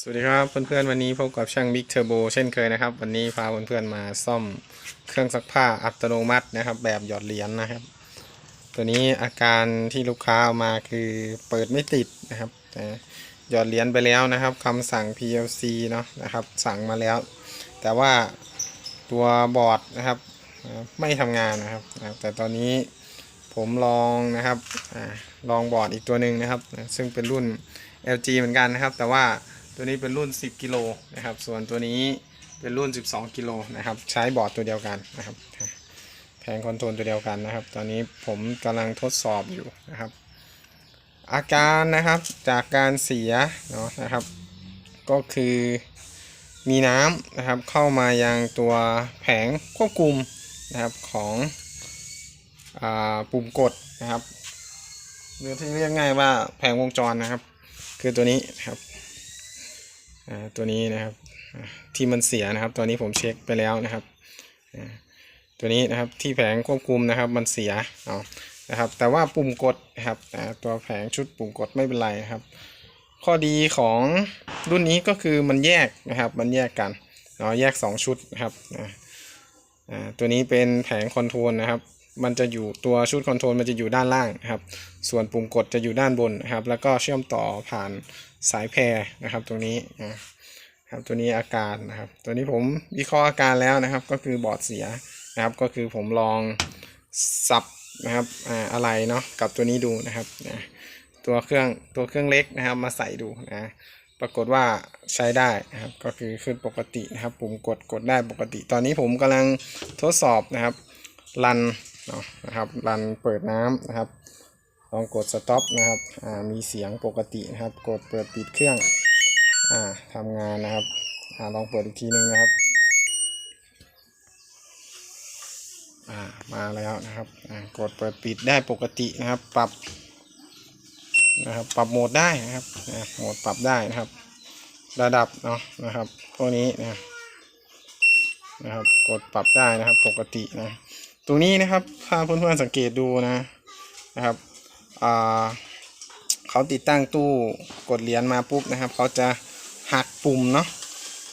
สวัสดีครับเพื่อนๆวันนี้พบกับช่างบิ๊กเทอร์โบเช่นเคยนะครับ วันนี้พาเพื่อนๆมาซ่อมเครื่องซักผ้าอัตโนมัตินะครับ แบบหยอดเหรียญนะครับ ตัวนี้อาการที่ลูกค้าเอามาคือเปิดไม่ติดนะครับหยอดเหรียญไปแล้วนะครับคำสั่ง PLC เนาะนะครับ สั่งมาแล้ว แต่ว่าตัวบอร์ดนะครับไม่ทำงานนะครับ แต่ตอนนี้ผมลองนะครับลองบอร์ดอีกตัวหนึ่งนะครับ ซึ่งเป็นรุ่น LG เหมือนกันนะครับ แต่ว่า ตัวนี้เป็นรุ่น 10 กิโลนะครับ ส่วนตัวนี้เป็นรุ่น 12 กิโลนะครับ ใช้บอร์ดตัวเดียวกันนะครับแผงคอนโทรลตัวเดียวกันนะครับ ตอนนี้ผมกำลังทดสอบอยู่นะครับ อาการนะครับจากการเสียเนาะนะครับ ก็คือมีน้ำนะครับเข้ามายังตัวแผงควบคุมนะครับของอปุ่มกดนะครับหรือที่เรียกง่ายว่าแผงวงจรนะครับ คือตัวนี้นะครับ ตัวนี้นะครับที่มันเสียนะครับ ตัวนี้ผมเช็คไปแล้วนะครับ ตัวนี้นะครับที่แผงควบคุมนะครับมันเสียเอานะครับ แต่ว่าปุ่มกดนะครับตัวแผงชุดปุ่มกดไม่เป็นไรนะครับ ข้อดีของรุ่นนี้ก็คือมันแยกนะครับ มันแยกกันเนาะแยก 2 ชุดนะครับตัวนี้เป็นแผงคอนโทรลนะครับ มันจะอยู่ตัวชุดคอนโทรลมันจะอยู่ด้านล่างนะครับ ส่วนปุ่มกดจะอยู่ด้านบนนะครับ แล้วก็เชื่อมต่อผ่าน สายแพรนะครับตรงนี้นะครับตัวนี้อาการนะครับ ตัวนี้ผมวิเคราะห์อาการแล้วนะครับ ก็คือบอดเสียนะครับ ก็คือผมลองสับนะครับอ่าอะไรเนาะกับตัวนี้ดูนะครับนะตัวเครื่องตัวเครื่องเล็กนะครับมาใส่ดูนะปรากฏว่าใช้ได้นะครับ ก็คือขึ้นปกตินะครับ ปุ่มกดกดได้ปกติ ตอนนี้ผมกำลังทดสอบนะครับ รันเนาะนะครับรันเปิดน้ำนะครับ ลองกด stop นะครับอ่ามีเสียงปกตินะครับ กดเปิดปิดเครื่องอ่าทำงานนะครับอ่าลองเปิดอีกทีนึงนะครับอ่ามาแล้วนะครับอ่ากดเปิดปิดได้ปกตินะครับ ปรับนะครับปรับโหมดได้นะครับโหมดปรับได้นะครับ ระดับเนาะนะครับพวกนี้นะนะครับกดปรับได้นะครับปกตินะตรงนี้นะครับถ้าเพื่อนๆสังเกตดูนะนะครับ เขาติดตั้งตู้กดเหรียญมาปุ๊บนะครับ เขาจะหักปุ่มเนาะ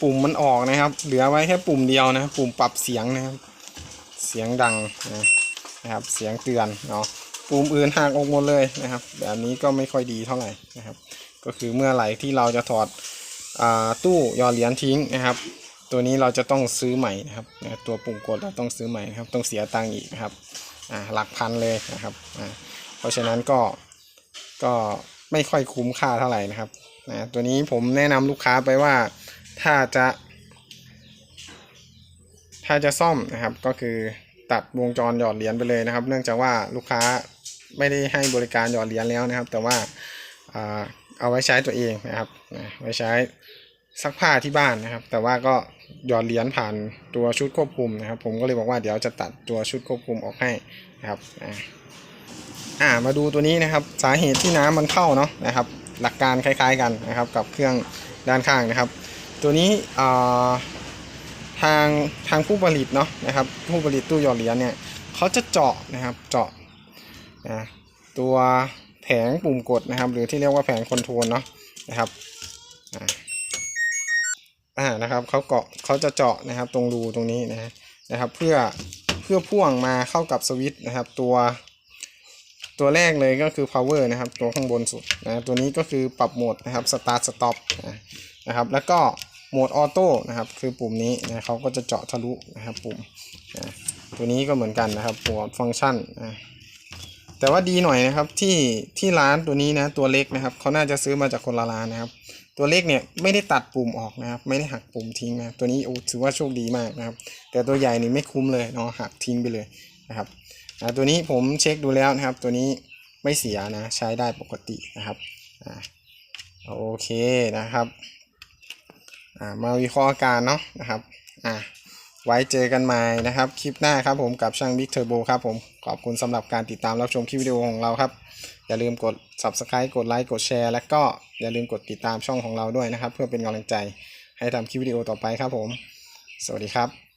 ปุ่มมันออกนะครับ เหลือไว้แค่ปุ่มเดียวนะปุ่มปรับเสียงนะครับ เสียงดังนะครับเสียงเตือนเนาะปุ่มอื่นหักออกหมดเลยนะครับ แบบนี้ก็ไม่ค่อยดีเท่าไหร่นะครับ ก็คือเมื่อไหร่ที่เราจะถอดอตู้ยอดเหรียญทิ้งนะครับ ตัวนี้เราจะต้องซื้อใหม่นะครับตัวปุ่มกดเราต้องซื้อใหม่นะครับ ต้องเสียตังค์อีกนะครับหลักพันเลยนะครับ เพราะฉะนั้นก็ก็ไม่ค่อยคุ้มค่าเท่าไหร่นะครับนะตัวนี้ผมแนะนำลูกค้าไปว่าถ้าจะ ถ้าจะซ่อมนะครับก็คือตัดวงจรหยอดเหรียญไปเลยนะครับ เนื่องจากว่าลูกค้าไม่ได้ให้บริการหยอดเหรียญแล้วนะครับ แต่ว่าเอาไว้ใช้ตัวเองนะครับนะไว้ใช้ซักผ้าที่บ้านนะครับ แต่ว่าก็หยอดเหรียญผ่านตัวชุดควบคุมนะครับ ผมก็เลยบอกว่าเดี๋ยวจะตัดตัวชุดควบคุมออกให้นะครับ อ่ามาดูตัวนี้นะครับสาเหตุที่น้ำมันเข้าเนาะนะครับ หลักการคล้ายๆกันนะครับ กับเครื่องด้านข้างนะครับ ตัวนี้อ่าทางทางผู้ผลิตเนาะนะครับ ผู้ผลิตตู้หยอดเหรียญเนี่ยเขาจะเจาะนะครับเจาะนะตัวแผงปุ่มกดนะครับ หรือที่เรียกว่าแผงคอนโทรลเนาะนะครับอ่านะครับเขาเกาะเขาจะเจาะนะครับ ตรงรูตรงนี้นะนะครับ เพื่อเพื่อพ่วงมาเข้ากับสวิตช์นะครับ ตัว ตัวแรกเลยก็คือ power นะครับ ตัวข้างบนสุดนะตัวนี้ก็คือปรับโหมดนะครับ start stop นะครับ แล้วก็โหมดออโต้นะครับ คือปุ่มนี้นะเขาก็จะเจาะทะลุนะครับปุ่มนะตัวนี้ก็เหมือนกันนะครับโหมฟังก์ชันนะแต่ว่าดีหน่อยนะครับที่ที่ร้านตัวนี้นะตัวเล็กนะครับเขาน่าจะซื้อมาจากคนละร้านนะครับ ตัวเล็กเนี่ยไม่ได้ตัดปุ่มออกนะครับ ไม่ได้หักปุ่มทิ้งนะตัวนี้โอ้ถือว่าโชคดีมากนะครับ แต่ตัวใหญ่นี่ไม่คุ้มเลยเนาะหักทิ้งไปเลยนะครับ อ่าตัวนี้ผมเช็คดูแล้วนะครับ ตัวนี้ไม่เสียนะใช้ได้ปกตินะครับอ่าโอเคนะครับอ่ามาวิเคราะห์อาการเนาะนะครับอ่าไว้เจอกันใหม่นะครับ คลิปหน้าครับผมกับช่างบิ๊กเทอร์โบครับผมขอบคุณสำหรับการติดตามรับชมคลิปวิดีโอของเราครับ อย่าลืมกด subscribe กดไลค์กดแชร์และก็อย่าลืมกดติดตามช่องของเราด้วยนะครับ เพื่อเป็นกำลังใจให้ทำคลิปวิดีโอต่อไปครับผม สวัสดีครับ